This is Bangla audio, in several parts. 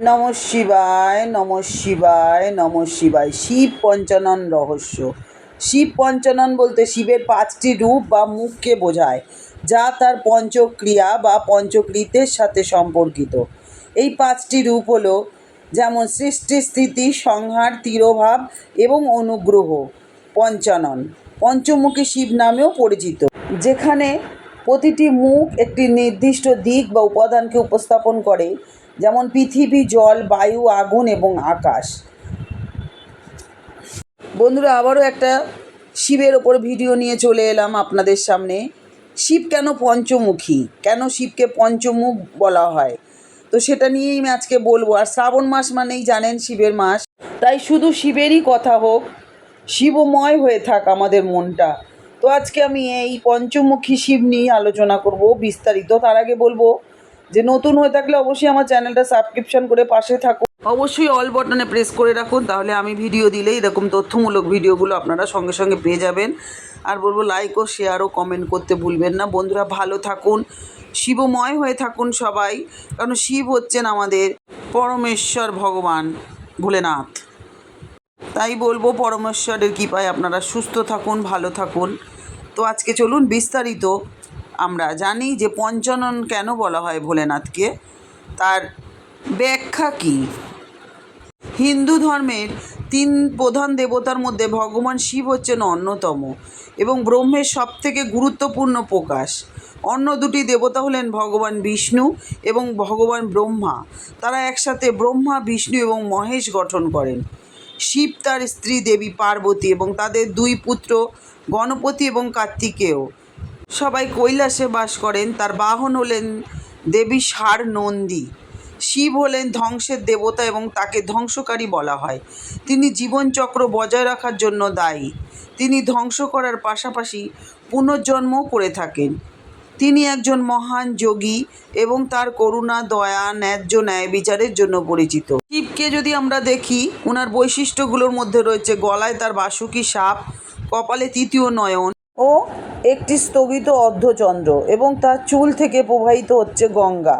নম শিবায় নম শিবায় নম শিবায়। শিব পঞ্চানন রহস্য। শিব পঞ্চানন বলতে শিবের পাঁচটি রূপ বা মুখকে বোঝায়, যা তার পঞ্চক্রিয়া বা পঞ্চকৃতের সাথে সম্পর্কিত। এই পাঁচটি রূপ হলো, যেমন সৃষ্টি, স্থিতি, সংহার, তিরোভাব এবং অনুগ্রহ, পঞ্চানন। পঞ্চমুখী শিব নামেও পরিচিত, যেখানে প্রতিটি মুখ একটি নির্দিষ্ট দিক বা উপাদানকে উপস্থাপন করে। যেমন পৃথিবী, জল, বায়ু, আগুন এবং আকাশ। বন্ধুরা, আবারও একটা শিবের ওপর ভিডিও নিয়ে চলে এলাম আপনাদের সামনে। শিব কেন পঞ্চমুখী? কেন শিবকে পঞ্চমুখ বলা হয়? তো সেটা নিয়েই আমি আজকে বলব। আর শ্রাবণ মাস মানেই জানেন শিবের মাস। তাই শুধু শিবেরই কথা হোক, শিবময় হয়ে থাক আমাদের মনটা। তো আজকে আমি এই পঞ্চমুখী শিব নিয়ে আলোচনা করব বিস্তারিত। তার আগে বলব যে নতুন হয়ে থাকলে অবশ্যই আমার চ্যানেলটা সাবস্ক্রিপশন করে পাশে থাকুন অবশ্যই অল বটনে প্রেস করে রাখুন, তাহলে আমি ভিডিও দিলেই এরকম তথ্যমূলক ভিডিওগুলো আপনারা সঙ্গে সঙ্গে পেয়ে যাবেন। আর বলব লাইক ও শেয়ার ও কমেন্ট করতে ভুলবেন না। বন্ধুরা ভালো থাকুন, শিবময় হয়ে থাকুন সবাই, কারণ শিব হচ্ছেন আমাদের পরমেশ্বর ভগবান ভোলেনাথ। তাই বলব পরমেশ্বরের কৃপায় আপনারা সুস্থ থাকুন, ভালো থাকুন। তো আজকে চলুন বিস্তারিত আমরা জানি যে পঞ্চানন কেন বলা হয় ভোলেনাথকে? তার ব্যাখ্যা কী? হিন্দু ধর্মের তিন প্রধান দেবতার মধ্যে ভগবান শিব হচ্ছেন অন্যতম এবং ব্রহ্মের সবথেকে গুরুত্বপূর্ণ প্রকাশ। অন্য দুটি দেবতা হলেন ভগবান বিষ্ণু এবং ভগবান ব্রহ্মা। তারা একসাথে ব্রহ্মা, বিষ্ণু এবং মহেশ গঠন করেন। শিব তার স্ত্রী দেবী পার্বতী এবং তাদের দুই পুত্র গণপতি এবং কার্তিকেয়। সবাই কৈলাসে বাস করেন, তার বাহন হলেন দেবী সার নন্দী শিব হলেন ধ্বংসের দেবতা এবং তাকে ধ্বংসকারী বলা হয়। তিনি জীবনচক্র বজায় রাখার জন্য দায়ী। তিনি ধ্বংস করার পাশাপাশি পুনর্জন্মও করে থাকেন। তিনি একজন মহান যোগী এবং তার করুণা, দয়া, ন্যায্য ন্যায় বিচারের জন্য পরিচিত। শিবকে যদি আমরা দেখি ওনার বৈশিষ্ট্যগুলোর মধ্যে রয়েছে গলায় তার বাসুকি সাপ, কপালে তৃতীয় নয়ন। ও একটি স্থগিত অর্ধচন্দ্র এবং তার চুল থেকে প্রবাহিত হচ্ছে গঙ্গা।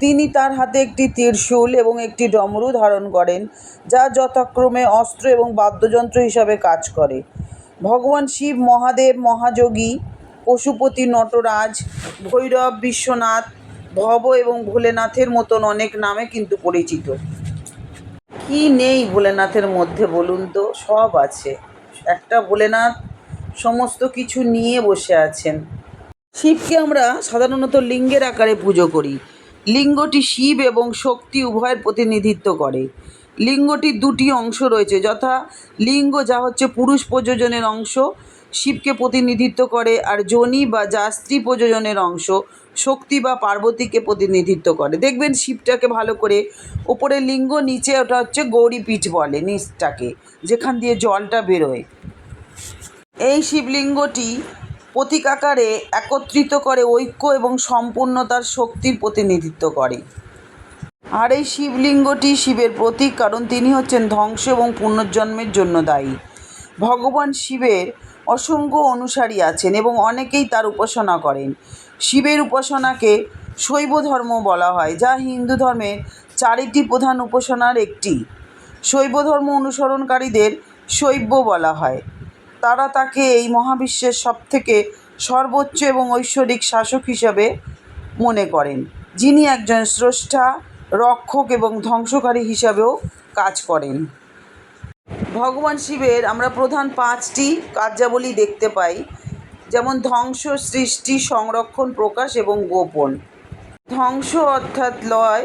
তিনি তার হাতে একটি ত্রিশূল এবং একটি ডমরু ধারণ করেন, যা যথাক্রমে অস্ত্র এবং বাদ্যযন্ত্র হিসাবে কাজ করে। ভগবান শিব, মহাদেব, মহাযোগী, পশুপতি নটরাজ, ভৈরব, বিশ্বনাথ ভব এবং ভোলেনাথের মতন অনেক নামে কিন্তু পরিচিত। কি নেই ভোলেনাথের মধ্যে বলুন তো? সব আছে। একটা ভোলেনাথ সমস্ত কিছু নিয়ে বসে আছেন। শিবকে আমরা সাধারণত লিঙ্গের আকারে পুজো করি। লিঙ্গটি শিব এবং শক্তি উভয়ের প্রতিনিধিত্ব করে। লিঙ্গটির দুটি অংশ রয়েছে, যথা লিঙ্গ যা হচ্ছে পুরুষ প্রযোজনের অংশ, শিবকে প্রতিনিধিত্ব করে, আর যোনি বা যা স্ত্রী প্রযোজনের অংশ, শক্তি বা পার্বতীকে প্রতিনিধিত্ব করে। দেখবেন শিবটাকে ভালো করে ওপরে লিঙ্গ, নিচে ওটা হচ্ছে গৌরীপীঠ বলে, নিচটাকে, যেখান দিয়ে জলটা বেরোয়। এই শিবলিঙ্গটি প্রতীক আকারে একত্রিত করে ঐক্য এবং সম্পূর্ণতার শক্তির প্রতিনিধিত্ব করে। আর এই শিবলিঙ্গটি শিবের প্রতীক, কারণ তিনি হচ্ছেন ধ্বংস এবং পুনর্জন্মের জন্য দায়ী। ভগবান শিবের অসংখ্য অনুসারী আছেন এবং অনেকেই তার উপাসনা করেন। শিবের উপাসনাকে শৈব ধর্ম বলা হয়, যা হিন্দু ধর্মের চারিটি প্রধান উপাসনার একটি। শৈব ধর্ম অনুসরণকারীদের শৈব বলা হয়। তারা তাকে এই মহাবিশ্বের সবথেকে সর্বোচ্চ এবং ঐশ্বরিক শাসক হিসাবে মনে করেন। যিনি একজন স্রষ্টা, রক্ষক এবং ধ্বংসকারী হিসাবেও কাজ করেন। ভগবান শিবের আমরা প্রধান পাঁচটি কার্যাবলী দেখতে পাই, যেমন ধ্বংস, সৃষ্টি, সংরক্ষণ, প্রকাশ এবং গোপন। ধ্বংস অর্থাৎ লয়,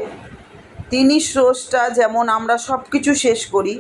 তিনি স্রষ্টা, যেমন আমরা সব কিছু শেষ করি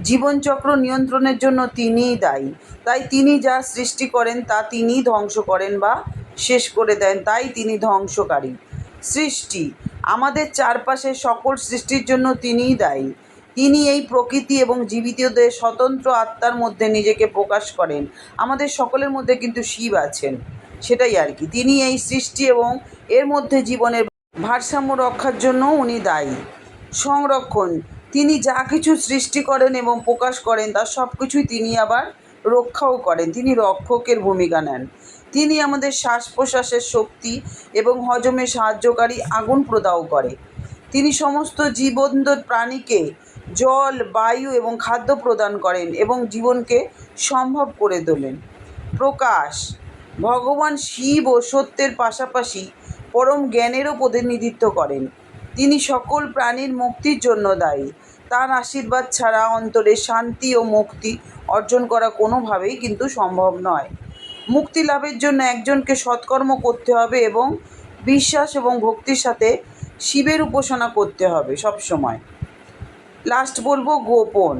জীবনচক্র নিয়ন্ত্রণের জন্য তিনিই দায়ী। তাই তিনি যা সৃষ্টি করেন, তা তিনিই ধ্বংস করেন বা শেষ করে দেন, তাই তিনি ধ্বংসকারী। সৃষ্টি, আমাদের চারপাশে সকল সৃষ্টির জন্য তিনিই দায়ী। তিনি এই প্রকৃতি এবং জীবিতদের স্বতন্ত্র আত্মার মধ্যে নিজেকে প্রকাশ করেন। আমাদের সকলের মধ্যে কিন্তু শিব আছেন, সেটাই আর কি। তিনি এই সৃষ্টি এবং এর মধ্যে জীবনের ভারসাম্য রক্ষার জন্য উনি দায়ী। সংরক্ষণ তিনি যা কিছু সৃষ্টি করেন এবং প্রকাশ করেন, তার সব কিছুই তিনি আবার রক্ষাও করেন। তিনি রক্ষকের ভূমিকা নেন। তিনি আমাদের শ্বাস প্রশ্বাসের শক্তি এবং হজমে সাহায্যকারী আগুন প্রদাহ করে। তিনি সমস্ত জীবন্ত প্রাণীকে জল, বায়ু এবং খাদ্য প্রদান করেন এবং জীবনকে সম্ভব করে তোলেন। প্রকাশ, ভগবান শিব ও সত্যের পাশাপাশি পরম জ্ঞানেরও প্রতিনিধিত্ব করেন। তিনি সকল প্রাণীর মুক্তির জন্য দায়ী। তার আশীর্বাদ ছাড়া অন্তরে শান্তি ও মুক্তি অর্জন করা কোনোভাবেই কিন্তু সম্ভব নয়। মুক্তি লাভের জন্য একজনকে সৎকর্ম করতে হবে এবং বিশ্বাস এবং ভক্তির সাথে শিবের উপাসনা করতে হবে সব সময় লাস্ট বলব গোপন।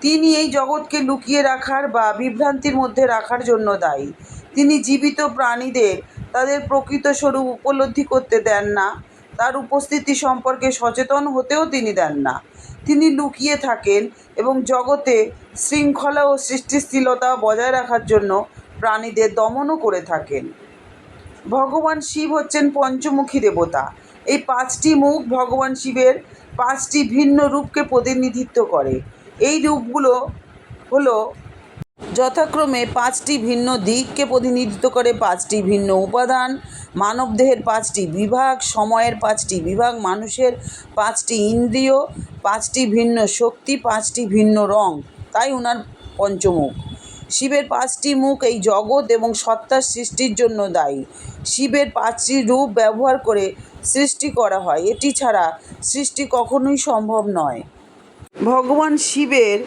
তিনি এই জগৎকে লুকিয়ে রাখার বা বিভ্রান্তির মধ্যে রাখার জন্য দায়ী। তিনি জীবিত প্রাণীদের তাদের প্রকৃত স্বরূপ উপলব্ধি করতে দেন না। তার উপস্থিতি সম্পর্কে সচেতন হতেও তিনি দেন না। তিনি লুকিয়ে থাকেন এবং জগতে শৃঙ্খলা ও সৃষ্টিশীলতা বজায় রাখার জন্য প্রাণীদের দমনও করে থাকেন। ভগবান শিব হচ্ছেন পঞ্চমুখী দেবতা। এই পাঁচটি মুখ ভগবান শিবের পাঁচটি ভিন্ন রূপকে প্রতিনিধিত্ব করে। এই রূপগুলো হলো যথাক্রমে পাঁচটি ভিন্ন দিককে প্রতিনিধিত্ব করে পাঁচটি ভিন্ন উপাদান, মানবদেহের পাঁচটি বিভাগ, সময়ের পাঁচটি বিভাগ, মানুষের পাঁচটি ইন্দ্রিয়, পাঁচটি ভিন্ন শক্তি, পাঁচটি ভিন্ন রং। তাই ওনার পঞ্চমুখ। শিবের পাঁচটি মুখ এই জগৎ এবং সত্তার সৃষ্টির জন্য দায়ী। শিবের পাঁচটি রূপ ব্যবহার করে সৃষ্টি করা হয়। এটি ছাড়া সৃষ্টি কখনোই সম্ভব নয়। ভগবান শিবের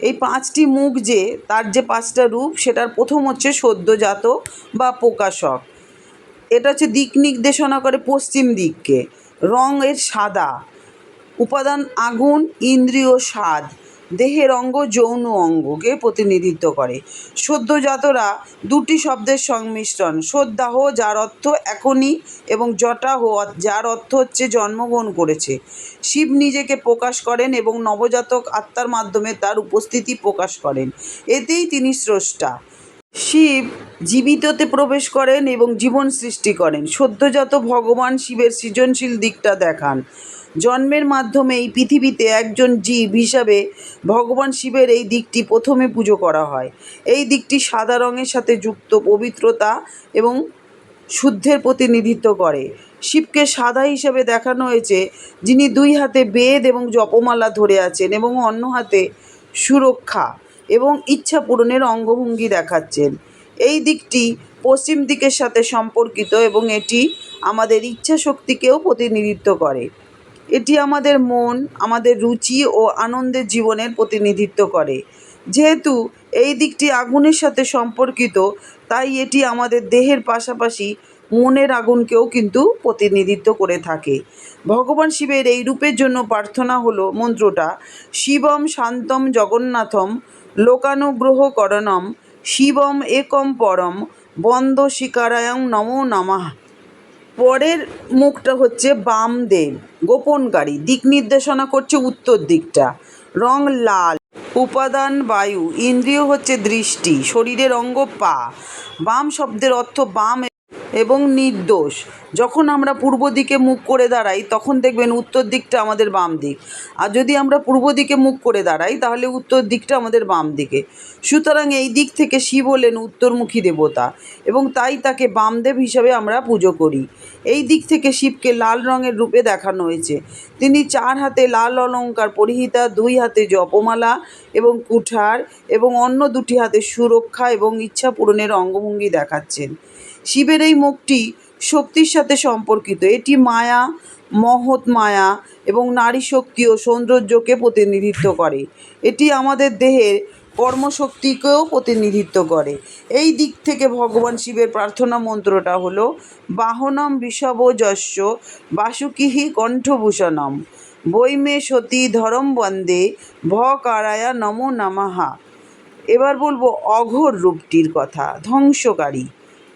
এই পাঁচটি মুখ যে, তার যে পাঁচটা রূপ, সেটার প্রথম হচ্ছে সদ্যজাত বা প্রকাশক। এটা হচ্ছে দিক নির্দেশনা করে পশ্চিম দিককে। রং এর সাদা। উপাদান আগুন, ইন্দ্রিয় স্বাদ। দেহের অঙ্গ যৌন অঙ্গকে প্রতিনিধিত্ব করে। সদ্যজাতরা দুটি শব্দের সংমিশ্রণ সদ্যাহ যার অর্থ এখনই এবং জটাহ যার অর্থ হচ্ছে জন্মগ্রহণ করেছে। শিব নিজেকে প্রকাশ করেন এবং নবজাতক আত্মার মাধ্যমে তার উপস্থিতি প্রকাশ করেন। এতেই তিনি স্রষ্টা। শিব জীবিততে প্রবেশ করেন এবং জীবন সৃষ্টি করেন। সদ্যজাত ভগবান শিবের সৃজনশীল দিকটা দেখান। জন্মের মাধ্যমে এই পৃথিবীতে একজন জীব হিসাবে ভগবান শিবের এই দিকটি প্রথমে পুজো করা হয়। এই দিকটি সাদা রঙের সাথে যুক্ত, পবিত্রতা এবং শুদ্ধের প্রতিনিধিত্ব করে। শিবকে সাদা হিসেবে দেখানো হয়েছে, যিনি দুই হাতে বেদ এবং জপমালা ধরে আছেন এবং অন্য হাতে সুরক্ষা এবং ইচ্ছা পূরণের অঙ্গভঙ্গি দেখাচ্ছেন। এই দিকটি পশ্চিম দিকের সাথে সম্পর্কিত এবং এটি আমাদের ইচ্ছা শক্তিকেও প্রতিনিধিত্ব করে। এটি আমাদের মন, আমাদের রুচি ও আনন্দের জীবনের প্রতিনিধিত্ব করে। যেহেতু এই দিকটি আগুনের সাথে সম্পর্কিত, তাই এটি আমাদের দেহের পাশাপাশি মনের আগুনকেও কিন্তু প্রতিনিধিত্ব করে থাকে। ভগবান শিবের এই রূপের জন্য প্রার্থনা হলো মন্ত্রটা, শিবম শান্তম জগন্নাথম লোকানুগ্রহ করণম শিবম একম পরম বন্দ শিকারায়ং নমো নমঃ। পরের মুখটা হচ্ছে বাম বামদেব গোপনকারী দিক নির্দেশনা করছে উত্তর দিকটা। রং লাল, উপাদান বায়ু, ইন্দ্রিয় হচ্ছে দৃষ্টি, শরীরের অঙ্গ পা। বাম শব্দের অর্থ বাম এবং নির্দোষ। যখন আমরা পূর্ব দিকে মুখ করে দাঁড়াই, তখন দেখবেন উত্তর দিকটা আমাদের বাম দিক। আর যদি আমরা পূর্ব দিকে মুখ করে দাঁড়াই, তাহলে উত্তর দিকটা আমাদের বাম দিকে। সুতরাং এই দিক থেকে শিব হলেন উত্তরমুখী দেবতা এবং তাই তাকে বামদেব হিসাবে আমরা পুজো করি। এই দিক থেকে শিবকে লাল রঙের রূপে দেখানো হয়েছে। তিনি চার হাতে লাল অলঙ্কার পরিহিতা, দুই হাতে জপমালা এবং কুঠার এবং অন্য দুটি হাতে সুরক্ষা এবং ইচ্ছা পূরণের অঙ্গভঙ্গি দেখাচ্ছেন। শিবের এই মুখটি শক্তির সাথে সম্পর্কিত। এটি মায়া, মহৎ মায়া এবং নারী শক্তি ও সৌন্দর্যকে প্রতিনিধিত্ব করে। এটি আমাদের দেহের কর্মশক্তিকেও প্রতিনিধিত্ব করে। এই দিক থেকে ভগবান শিবের প্রার্থনা মন্ত্রটা হলো, বাহনম বিষভ যস্য বাসুকিহি কণ্ঠভূষণম। বৈমে সতী ধরম বন্দে ভ কারায়া নমো নমঃ। এবার বলব অঘোর রূপটির কথা, ধ্বংসকারী।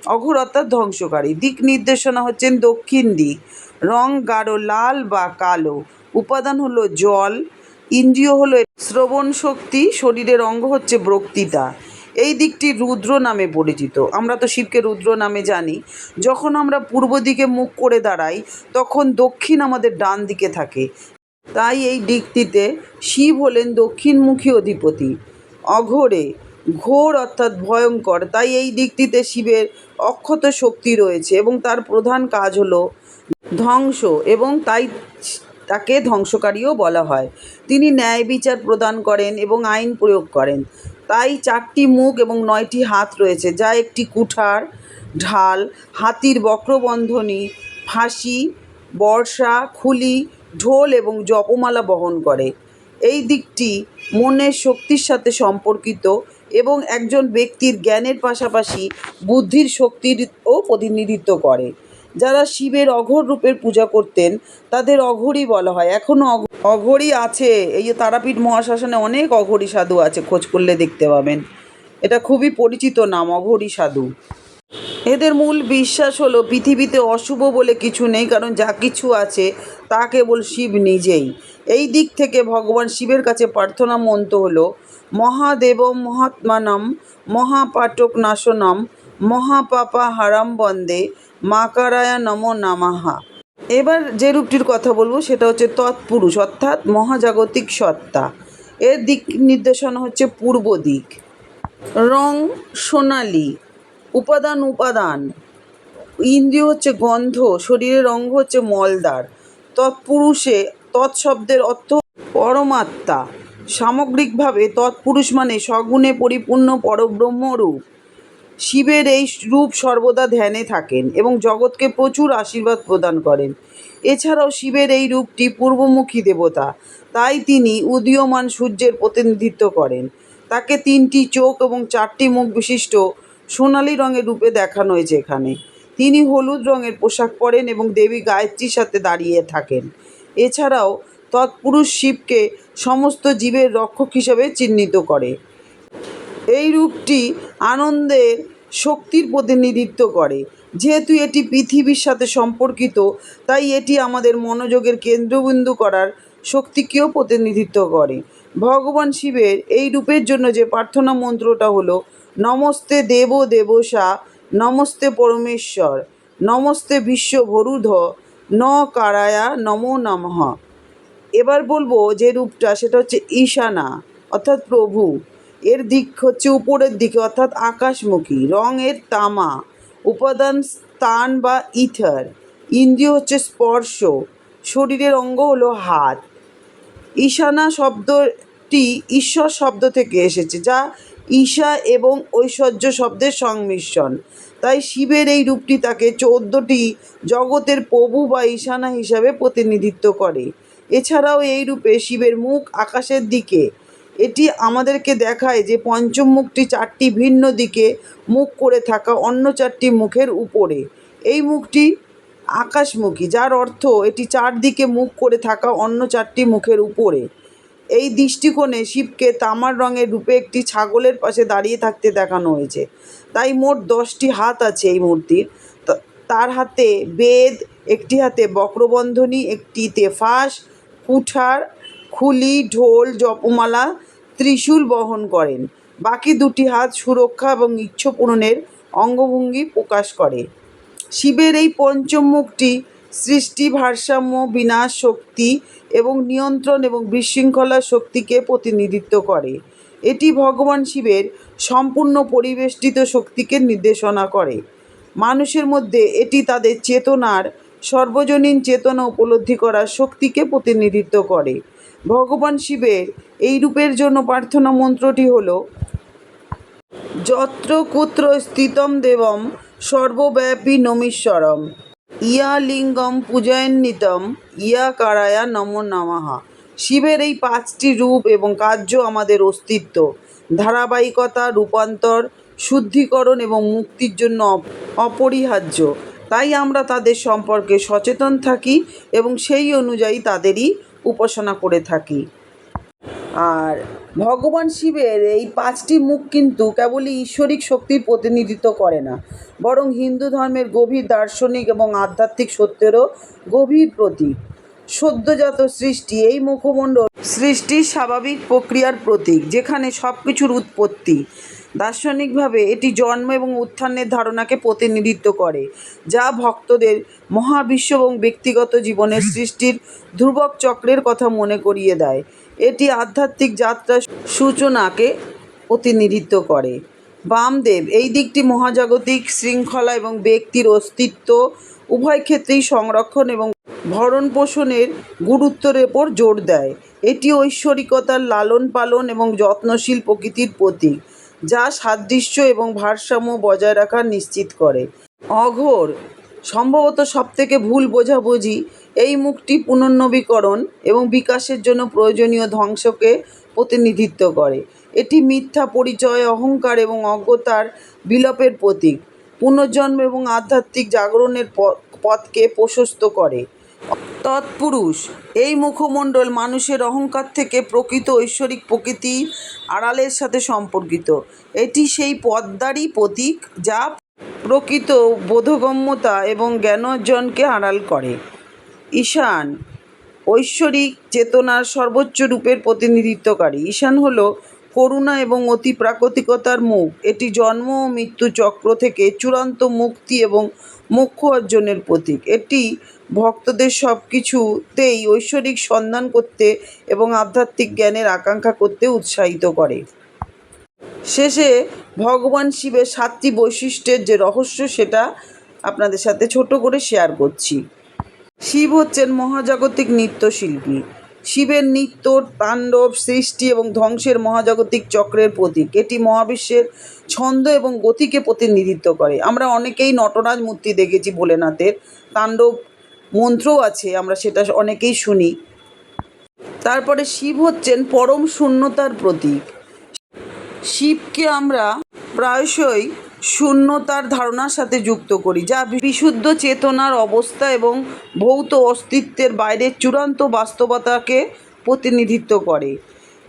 অঘোর অর্থাৎ ধ্বংসকারী। দিক নির্দেশনা হচ্ছেন দক্ষিণ দিক। রং গাঢ়, লাল বা কালো। উপাদান হলো জল, ইন্দ্রিয় হলো শ্রবণ শক্তি, শরীরের অঙ্গ হচ্ছে বক্তৃতা। এই দিকটি রুদ্র নামে পরিচিত। আমরা তো শিবকে রুদ্র নামে জানি। যখন আমরা পূর্ব দিকে মুখ করে দাঁড়াই, তখন দক্ষিণ আমাদের ডান দিকে থাকে। তাই এই দিকটিতে শিব হলেন দক্ষিণমুখী অধিপতি। অঘোরে ঘোর অর্থাৎ ভয়ঙ্কর। তাই এই দিকটিতে শিবের অক্ষত শক্তি রয়েছে এবং তার প্রধান কাজ হলো ধ্বংস এবং তাই তাকে ধ্বংসকারীও বলা হয়। তিনি ন্যায় বিচার প্রদান করেন এবং আইন প্রয়োগ করেন। তাই চারটি মুখ এবং নয়টি হাত রয়েছে, যা একটি কুঠার, ঢাল, হাতির বক্রবন্ধনী, ফাঁসি, বর্ষা, খুলি, ঢোল এবং জপমালা বহন করে। এই দিকটি মনের শক্তির সাথে সম্পর্কিত এবং একজন ব্যক্তির জ্ঞানের পাশাপাশি বুদ্ধির শক্তিরও প্রতিনিধিত্ব করে। যারা শিবের অঘোর রূপের পূজা করতেন, তাদের অঘোরই বলা হয়। এখনও অঘোরই আছে। এই যে তারাপীঠ মহাশ্মশানে অনেক অঘোরী সাধু আছে, খোঁজ করলে দেখতে পাবেন। এটা খুবই পরিচিত নাম, অঘোরী সাধু। এদের মূল বিশ্বাস হলো, পৃথিবীতে অশুভ বলে কিছু নেই, কারণ যা কিছু আছে তা কেবল শিব নিজেই। এই দিক থেকে ভগবান শিবের কাছে প্রার্থনা মন্ত হলো মহাদেব মহাত্মানম মহাপাটক নাশনম মহাপাপা হারাম বন্দে, মাকারায়া নম নামাহা এবার যে রূপটির কথা বলব সেটা হচ্ছে তৎপুরুষ, অর্থাৎ মহাজাগতিক সত্তা। এর দিক নির্দেশনা হচ্ছে পূর্ব দিক। রং সোনালি, উপাদান উপাদান। ইন্দ্রিয় হচ্ছে গন্ধ, শরীরের অঙ্গ হচ্ছে মলদার তৎপুরুষে তৎশব্দের অর্থ পরমাত্মা। সামগ্রিকভাবে তৎপুরুষ মানে সগুণে পরিপূর্ণ পরব্রহ্মরূপ। শিবের এই রূপ সর্বদা ধ্যানে থাকেন এবং জগৎকে প্রচুর আশীর্বাদ প্রদান করেন। এছাড়াও শিবের এই রূপটি পূর্বমুখী দেবতা, তাই তিনি উদীয়মান সূর্যের প্রতিনিধিত্ব করেন। তাকে তিনটি চোখ এবং চারটি মুখ বিশিষ্ট সোনালি রঙের রূপে দেখানো হয়েছে এখানে। তিনি হলুদ রঙের পোশাক পরেন এবং দেবী গায়ত্রীর সাথে দাঁড়িয়ে থাকেন। এছাড়াও তৎপুরুষ শিবকে সমস্ত জীবের রক্ষক হিসাবে চিহ্নিত করে। এই রূপটি আনন্দের শক্তির প্রতিনিধিত্ব করে। যেহেতু এটি পৃথিবীর সাথে সম্পর্কিত, তাই এটি আমাদের মনোযোগের কেন্দ্রবিন্দু করার শক্তিকেও প্রতিনিধিত্ব করে। ভগবান শিবের এই রূপের জন্য যে প্রার্থনা মন্ত্রটা হলো, নমস্তে দেব দেবসা, নমস্তে পরমেশ্বর, নমস্তে বিশ্ব বিশ্বভরুধ ন কারায়া, নমো নমঃ। এবার বলব যে রূপটা, সেটা হচ্ছে ঈশানা, অর্থাৎ প্রভু। এর দিক হচ্ছে উপরের দিকে, অর্থাৎ আকাশমুখী। রঙের তামা, উপাদান, স্থান বা ইথার। ইন্দ্রিয় হচ্ছে স্পর্শ। শরীরের অঙ্গ হলো হাত। ঈশানা শব্দটি ঈশ্বর শব্দ থেকে এসেছে, যা ঈশা এবং ঐশ্বর্য শব্দের সংমিশ্রণ। তাই শিবের এই রূপটি তাকে চৌদ্দটি জগতের প্রভু বা ঈশানা হিসাবে প্রতিনিধিত্ব করে। এছাড়াও এই রূপে শিবের মুখ আকাশের দিকে। এটি আমাদেরকে দেখায় যে পঞ্চম মুখটি চারটি ভিন্ন দিকে মুখ করে থাকা অন্য চারটি মুখের উপরে। এই মুখটি আকাশমুখী, যার অর্থ এটি চারদিকে মুখ করে থাকা অন্য চারটি মুখের উপরে। এই দৃষ্টিকোণে শিবকে তামার রঙের রূপে একটি ছাগলের পাশে দাঁড়িয়ে থাকতে দেখানো হয়েছে। তাই মোট দশটি হাত আছে এই মূর্তির। তার হাতে বেদ, একটি হাতে বক্রবন্ধনী, একটিতে ফাঁস কুঠার খুলি, ঢোল, জপমালা, ত্রিশূল বহন করেন। বাকি দুটি হাত সুরক্ষা এবং ইচ্ছ পূরণের অঙ্গভঙ্গি প্রকাশ করে। শিবের এই পঞ্চম মুখটি সৃষ্টি, ভারসাম্য, বিনাশ, শক্তি এবং নিয়ন্ত্রণ এবং বিশৃঙ্খলা শক্তিকে প্রতিনিধিত্ব করে। এটি ভগবান শিবের সম্পূর্ণ পরিবেষ্টিত শক্তিকে নির্দেশনা করে। মানুষের মধ্যে এটি তাদের চেতনার সর্বজনীন চেতনা উপলব্ধি করার শক্তিকে প্রতিনিধিত্ব করে। ভগবান শিবের এই রূপের জন্য প্রার্থনা মন্ত্রটি হল, যত্র কুত্র স্থিতম দেবম সর্বব্যাপী নমীশ্বরম। ইয়া লিঙ্গম পূজয়ন্বিতম ইয়া কারায়া নম নমঃ। শিবের এই পাঁচটি রূপ এবং কার্য আমাদের অস্তিত্ব। ধারাবাহিকতা, রূপান্তর, শুদ্ধিকরণ এবং মুক্তির জন্য অপ- অপরিহার্য। তাই আমরা তাদের সম্পর্কে সচেতন থাকি এবং সেই অনুযায়ী তাদেরই উপাসনা করে থাকি। আর ভগবান শিবের এই পাঁচটি মুখ কিন্তু কেবলই ঈশ্বরিক শক্তির প্রতিনিধিত্ব করে না, বরং হিন্দু ধর্মের গভীর দার্শনিক এবং আধ্যাত্মিক সত্যেরও গভীর প্রতীক। সদ্যজাত সৃষ্টি এই মুখমণ্ডল সৃষ্টির স্বাভাবিক প্রক্রিয়ার প্রতীক, যেখানে সব কিছুর উৎপত্তি। দার্শনিকভাবে এটি জন্ম এবং উত্থানের ধারণাকে প্রতিনিধিত্ব করে, যা ভক্তদের মহাবিশ্ব এবং ব্যক্তিগত জীবনের সৃষ্টির ধ্রুবক চক্রের কথা মনে করিয়ে দেয়। এটি আধ্যাত্মিক যাত্রার সূচনাকে প্রতিনিধিত্ব করে। বামদেব, এই দিকটি মহাজাগতিক শৃঙ্খলা এবং ব্যক্তির অস্তিত্ব উভয় ক্ষেত্রেই সংরক্ষণ এবং ভরণ পোষণের গুরুত্বের ওপর জোর দেয়। এটি ঐশ্বরিকতার লালন পালন এবং যত্নশীল প্রকৃতির প্রতীক, যা সাদৃশ্য এবং ভারসাম্য বজায় রাখা নিশ্চিত করে। অঘোর, সম্ভবত সবথেকে ভুল বোঝাবুঝি, এই মুখটি পুনর্নবীকরণ এবং বিকাশের জন্য প্রয়োজনীয় ধ্বংসকে প্রতিনিধিত্ব করে। এটি মিথ্যা পরিচয়, অহংকার এবং অজ্ঞতার বিলোপের প্রতীক। পুনর্জন্ম এবং আধ্যাত্মিক জাগরণের পথকে প্রশস্ত করে। তৎপুরুষ, এই মুখমণ্ডল মানুষের অহংকার থেকে প্রকৃত ঐশ্বরিক প্রকৃতি আড়ালের সাথে সম্পর্কিত। এটি সেই পদ্মারই প্রতীক যা প্রকৃত বোধগম্যতা এবং জ্ঞানার্জনকে আড়াল করে। ঈশান, ঐশ্বরিক চেতনার সর্বোচ্চ রূপের প্রতিনিধিত্বকারী। ঈশান হল করুণা এবং অতি প্রাকৃতিকতার মুখ। এটি জন্ম ও মৃত্যু চক্র থেকে চূড়ান্ত মুক্তি এবং মোক্ষ অর্জনের প্রতীক। এটি ভক্তদের সব কিছুতেই ঐশ্বরিক সন্ধান করতে এবং আধ্যাত্মিক জ্ঞানের আকাঙ্ক্ষা করতে উৎসাহিত করে। শেষে ভগবান শিবের সাতটি বৈশিষ্ট্যের যে রহস্য সেটা আপনাদের সাথে ছোট করে শেয়ার করছি। শিব হচ্ছেন মহাজাগতিক নৃত্যশিল্পী। শিবের নৃত্য তাণ্ডব, সৃষ্টি এবং ধ্বংসের মহাজাগতিক চক্রের প্রতীক। এটি মহাবিশ্বের ছন্দ এবং গতিকে প্রতিনিধিত্ব করে। আমরা অনেকেই নটরাজ মূর্তি দেখেছি ভোলেনাথের। তাণ্ডব মন্ত্রও আছে, আমরা সেটা অনেকেই শুনি। তারপরে শিব হচ্ছেন পরম শূন্যতার প্রতীক। শিবকে আমরা প্রায়শই শূন্যতার ধারণার সাথে যুক্ত করি, যা বিশুদ্ধ চেতনার অবস্থা এবং ভৌত অস্তিত্বের বাইরের চূড়ান্ত বাস্তবতাকে প্রতিনিধিত্ব করে।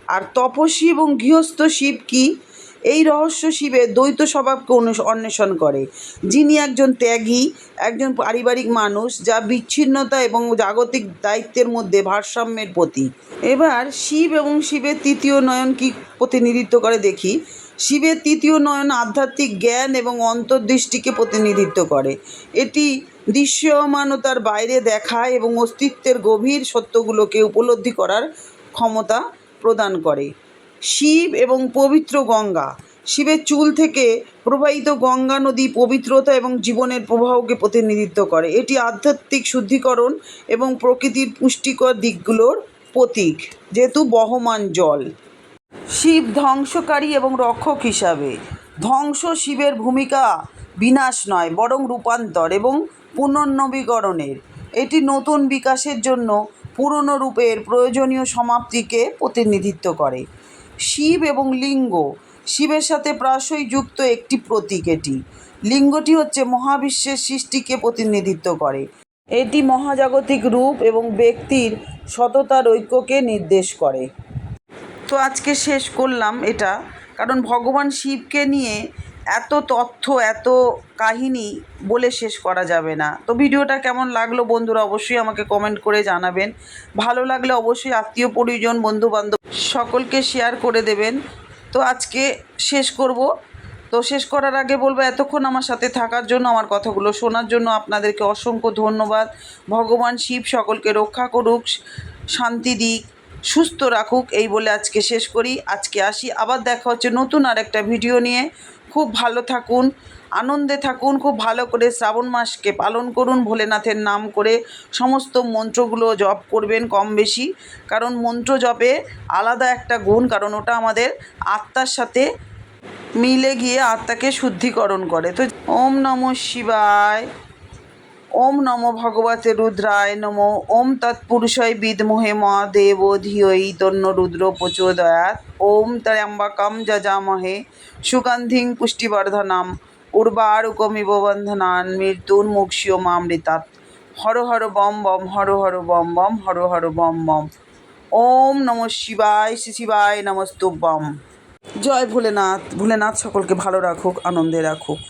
আর তপস্বী এবং গৃহস্থ শিব কি? এই রহস্য শিবের দ্বৈত স্বভাবকে অন্বেষণ করে। যিনি একজন ত্যাগী, একজন পারিবারিক মানুষ, যা বিচ্ছিন্নতা এবং জাগতিক দায়িত্বের মধ্যে ভারসাম্যের প্রতীক। এবার শিব এবং শিবের তৃতীয় নয়ন কি প্রতিনিধিত্ব করে দেখি। শিবের তৃতীয় নয়ন আধ্যাত্মিক জ্ঞান এবং অন্তর্দৃষ্টিকে প্রতিনিধিত্ব করে। এটি দৃশ্যমানতার বাইরে দেখায় এবং অস্তিত্বের গভীর সত্যগুলোকে উপলব্ধি করার ক্ষমতা প্রদান করে। শিব এবং পবিত্র গঙ্গা। শিবের চুল থেকে প্রবাহিত গঙ্গা নদী পবিত্রতা এবং জীবনের প্রবাহকে প্রতিনিধিত্ব করে। এটি আধ্যাত্মিক শুদ্ধিকরণ এবং প্রকৃতির পুষ্টিকর দিকগুলোর প্রতীক, যেহেতু বহমান জল। শিব ধ্বংসকারী এবং রক্ষক হিসাবে। ধ্বংস শিবের ভূমিকা বিনাশ নয়, বরং রূপান্তর এবং পুনর্নবীকরণের। এটি নতুন বিকাশের জন্য পুরনো রূপের প্রয়োজনীয় সমাপ্তিকে প্রতিনিধিত্ব করে। শিব এবং লিঙ্গ, শিবের সাথে প্রায়শই যুক্ত একটি প্রতীক এটি। লিঙ্গটি হচ্ছে মহাবিশ্বের সৃষ্টিকে প্রতিনিধিত্ব করে। এটি মহাজাগতিক রূপ এবং ব্যক্তির সততার ঐক্যকে নির্দেশ করে। তো আজকে শেষ করলাম এটা। কারণ ভগবান শিবকে নিয়ে এত তথ্য, এত কাহিনী বলে শেষ করা যাবে না। তো ভিডিওটা কেমন লাগল বন্ধুরা অবশ্যই আমাকে কমেন্ট করে জানাবেন। ভালো লাগলে অবশ্যই আত্মীয় পরিজন বন্ধু বান্ধব সকলকে শেয়ার করে দেবেন। তো আজকে শেষ করব। তো শেষ করার আগে বলব, এতক্ষণ আমার সাথে থাকার জন্য, আমার কথাগুলো শোনার জন্য আপনাদেরকে অসংখ্য ধন্যবাদ। ভগবান শিব সকলকে রক্ষা করুক, শান্তি দিক। সুস্থ রাখুক, এই বলে আজকে শেষ করি। আজকে আসি, আবার দেখা হচ্ছে নতুন আর একটা ভিডিও নিয়ে। খুব ভালো থাকুন, আনন্দে থাকুন, খুব ভালো করে শ্রাবণ মাসকে পালন করুন, ভোলেনাথের নাম করে সমস্ত মন্ত্রগুলো জপ করবেন কম বেশি। কারণ মন্ত্র জপে আলাদা একটা গুণ, কারণ ওটা আমাদের আত্মার সাথে মিলে গিয়ে আত্মাকে শুদ্ধিকরণ করে। তো ওম নমঃ শিবায়। ওম নমো ভগবতে রুদ্রায় নমো। ওম তৎপুরুষয় বিদমোহে মহাদেব ধিয়ই তন্ন রুদ্র প্রচোদয়াত ওম ত্র্যম্বকম যজামহে সুগন্ধিং পুষ্টিবর্ধনাম উর্বারুকমিব বন্ধনান মৃত্যুর্মুক্ষীয় মামৃতাৎ। হর হর বম বম, হর হর বম বম, হর হর বম বম। ওম নমঃ শিবায়, শ্রী শিবায় নমস্তুভ্যম। জয় ভোলেনাথ। ভোলেনাথ সকলকে ভালো রাখুক, আনন্দে রাখুক।